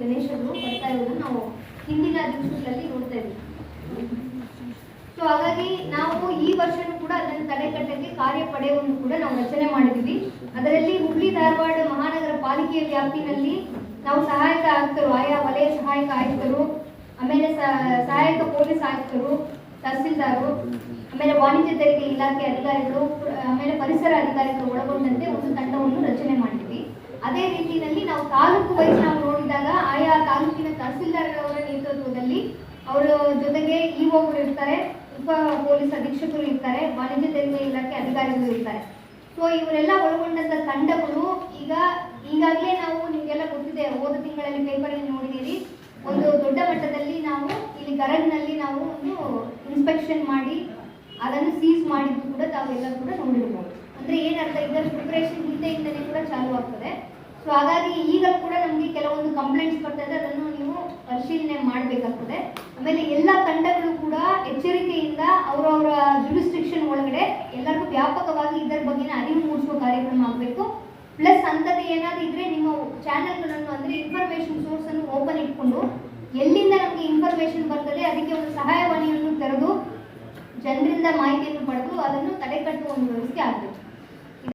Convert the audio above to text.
ಗಣೇಶರು ಬರ್ತಾ ಇರೋದನ್ನ ನಾವು ಹಿಂದಿನ ದಿವಸಗಳಲ್ಲಿ ನೋಡ್ತಾ ಇದ್ವಿ. ಸೊ ಹಾಗಾಗಿ ನಾವು ಈ ವರ್ಷನೂ ಕೂಡ ಅದನ್ನು ತಡೆಗಟ್ಟಕ್ಕೆ ಕಾರ್ಯಪಡೆಯನ್ನು ಕೂಡ ನಾವು ರಚನೆ ಮಾಡಿದ್ದೀವಿ. ಅದರಲ್ಲಿ ಹುಬ್ಳಿ, ಧಾರವಾಡ ಮಹಾನಗರ ಪಾಲಿಕೆಯ ವ್ಯಾಪ್ತಿನಲ್ಲಿ ನಾವು ಸಹಾಯಕ ಆಯುಕ್ತರು, ಆಯಾ ವಲಯ ಸಹಾಯಕ ಆಯುಕ್ತರು, ಆಮೇಲೆ ಸಹಾಯಕ ಪೊಲೀಸ್ ಆಯುಕ್ತರು, ತಹಸೀಲ್ದಾರು, ಆಮೇಲೆ ವಾಣಿಜ್ಯ ತೆರಿಗೆ ಇಲಾಖೆ ಅಧಿಕಾರಿಗಳು, ಆಮೇಲೆ ಪರಿಸರ ಅಧಿಕಾರಿಗಳು ಒಳಗೊಂಡಂತೆ ಒಂದು ತಂಡವನ್ನು ರಚನೆ ಮಾಡಿದ್ವಿ. ಅದೇ ರೀತಿಯಲ್ಲಿ ನಾವು ತಾಲೂಕು ವೈಸ್ ನಾವು ನೋಡಿದಾಗ ಆಯಾ ತಾಲೂಕಿನ ತಹಸೀಲ್ದಾರ್ಗಳವರ ನೇತೃತ್ವದಲ್ಲಿ ಅವರ ಜೊತೆಗೆ ಇಒಗಳು ಇರ್ತಾರೆ, ಉಪ ಪೊಲೀಸ್ ಅಧೀಕ್ಷಕರು ಇರ್ತಾರೆ, ವಾಣಿಜ್ಯ ತೆರಿಗೆ ಇಲಾಖೆ ಅಧಿಕಾರಿಗಳು ಇರ್ತಾರೆ. ಸೊ ಇವರೆಲ್ಲ ಒಳಗೊಂಡಂತ ತಂಡಗಳು ಈಗ, ಈಗಾಗಲೇ ನಾವು ನಿಮಗೆಲ್ಲ ಗೊತ್ತಿದೆ, ಹೋದ ತಿಂಗಳಲ್ಲಿ ಪೇಪರಲ್ಲಿ ನೋಡಿದ್ದೀರಿ. ಒಂದು ದೊಡ್ಡ ಮಟ್ಟದಲ್ಲಿ ನಾವು ಇಲ್ಲಿ ಗರಗ್ನಲ್ಲಿ ನಾವು ಒಂದು ಇನ್ಸ್ಪೆಕ್ಷನ್ ಮಾಡಿ, ಅದನ್ನು ಸೀಸ್ ಮಾಡಿದ್ದು ಕೂಡ ತಾವೆಲ್ಲ ಕೂಡ ನೋಡಿರ್ಬೋದು. ಅಂದ್ರೆ ಏನರ್ಥ ಇದರ ಪ್ರಿಪರೇಷನ್ ಹಿಂದೆಯಿಂದಲೇ ಕೂಡ ಚಾಲು ಆಗ್ತದೆ. ಸೊ ಹಾಗಾಗಿ ಈಗ ಕೂಡ ನಮಗೆ ಕೆಲವೊಂದು ಕಂಪ್ಲೇಂಟ್ಸ್ ಬರ್ತಾ ಇದೆ, ಅದನ್ನು ನೀವು ಆಮೇಲೆ ಎಲ್ಲ ತಂಡಗಳು ಕೂಡ ಎಚ್ಚರಿಕೆಯಿಂದ ಅವರವರ ಜುರಿಸ್ಟ್ರಿಕ್ಷನ್ ಒಳಗಡೆ ಎಲ್ಲರಿಗೂ ವ್ಯಾಪಕವಾಗಿ ಇದರ ಬಗ್ಗೆನ ಅರಿವು ಮೂಡಿಸುವ ಕಾರ್ಯಕ್ರಮ ಆಗಬೇಕು. ಪ್ಲಸ್ ಅಂಥದ್ದು ಏನಾದರೂ ಇದ್ರೆ ನಿಮ್ಮ ಚಾನೆಲ್ಗಳನ್ನು ಅಂದರೆ ಇನ್ಫಾರ್ಮೇಶನ್ ಸೋರ್ಸ್ ಅನ್ನು ಓಪನ್ ಇಟ್ಕೊಂಡು ಎಲ್ಲಿಂದ ನಮಗೆ ಇನ್ಫಾರ್ಮೇಶನ್ ಬರ್ತದೆ ಅದಕ್ಕೆ ಒಂದು ಸಹಾಯವಾಣಿಯನ್ನು ತೆರೆದು, ಜನರಿಂದ ಮಾಹಿತಿಯನ್ನು ಪಡೆದು ಅದನ್ನು ತಡೆಗಟ್ಟುವ ಒಂದು ವ್ಯವಸ್ಥೆ ಆಗಬೇಕು.